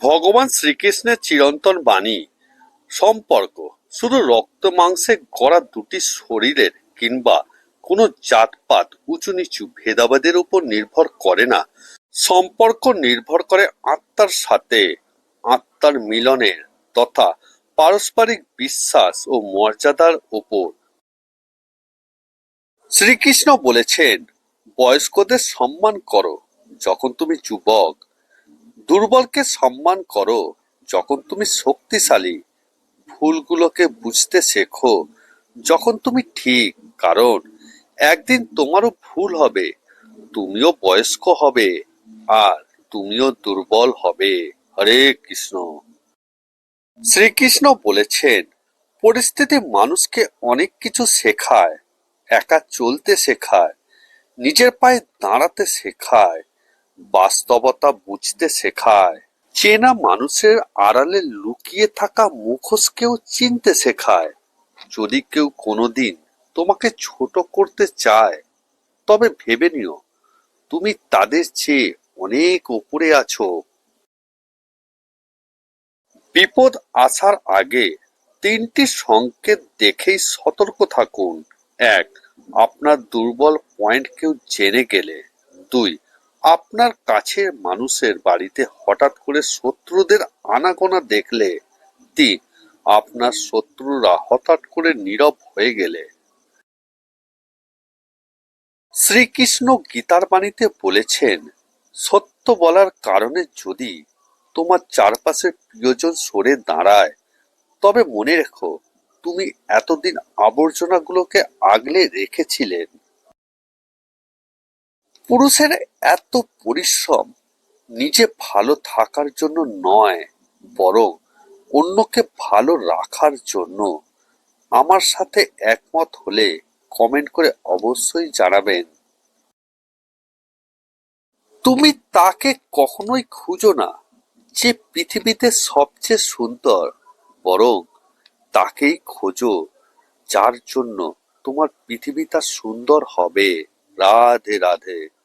ভগবান শ্রীকৃষ্ণের চিরন্তন বাণী, সম্পর্ক। শুধু রক্ত মাংসে গড়া দুটি শরীরের কিংবা কোনো জাতপাত উঁচু নিচু ভেদাভেদের উপর নির্ভর করে না। সম্পর্ক নির্ভর করে আত্মার সাথে, আত্মার মিলনের তথা পারস্পরিক বিশ্বাস ও মর্যাদার উপর। শ্রীকৃষ্ণ বলেছেন, বয়স্কদের সম্মান করো। যখন তুমি যুবক দুর্বলকে সম্মান করো। যখন তুমি শক্তিশালী, ভুলগুলোকে বুঝতে শেখো। যখন তুমি ঠিক, কারণ একদিন তোমারও ভুল হবে, তুমিও বয়স্ক হবে, আর তুমিও দুর্বল হবে। হরে কৃষ্ণ। শ্রীকৃষ্ণ বলেছেন, পরিস্থিতি মানুষকে অনেক কিছু শেখায়, একা চলতে শেখায়, নিজের পায়ে দাঁড়াতে শেখায় বাস্তবতা বুঝতে শেখায়। চেনা মানুষের আড়ালে লুকিয়ে থাকা মুখোশকেও চিনতে শেখায়। যদি কেউ কোনোদিন তোমাকে ছোট করতে চায়, তবে ভেবে নিও, তুমি তাদের চেয়ে অনেক উপরে আছো। বিপদ আসার আগে তিনটি সংকেত দেখেই সতর্ক থাকুন। এক, আপনার দুর্বল পয়েন্ট কেউ জেনে গেলে। দুই আপনার কাছের মানুষের বাড়িতে হঠাৎ করে শত্রুদের আনাগোনা দেখলে তিন আপনার শত্রুরা হঠাৎ করে নীরব হয়ে গেলে। শ্রীকৃষ্ণ গীতার বাণীতে বলেছেন, সত্য বলার কারণে যদি তোমার চারপাশের প্রিয়জন সরে দাঁড়ায়, তবে মনে রেখো, তুমি এতদিন আবর্জনাগুলোকে আগলে রেখেছিলেন পুরুষের এত পরিশ্রম নিজে ভালো থাকার জন্য নয়, বরং অন্যকে ভালো রাখার জন্য। আমার সাথে একমত হলে কমেন্ট করে অবশ্যই জানাবেন। তুমি তাকে কখনোই খুঁজো না যে পৃথিবীতে সবচেয়ে সুন্দর, বরং তাকেই খোঁজো, যার জন্য তোমার পৃথিবীটা সুন্দর হবে। রাধে রাধে।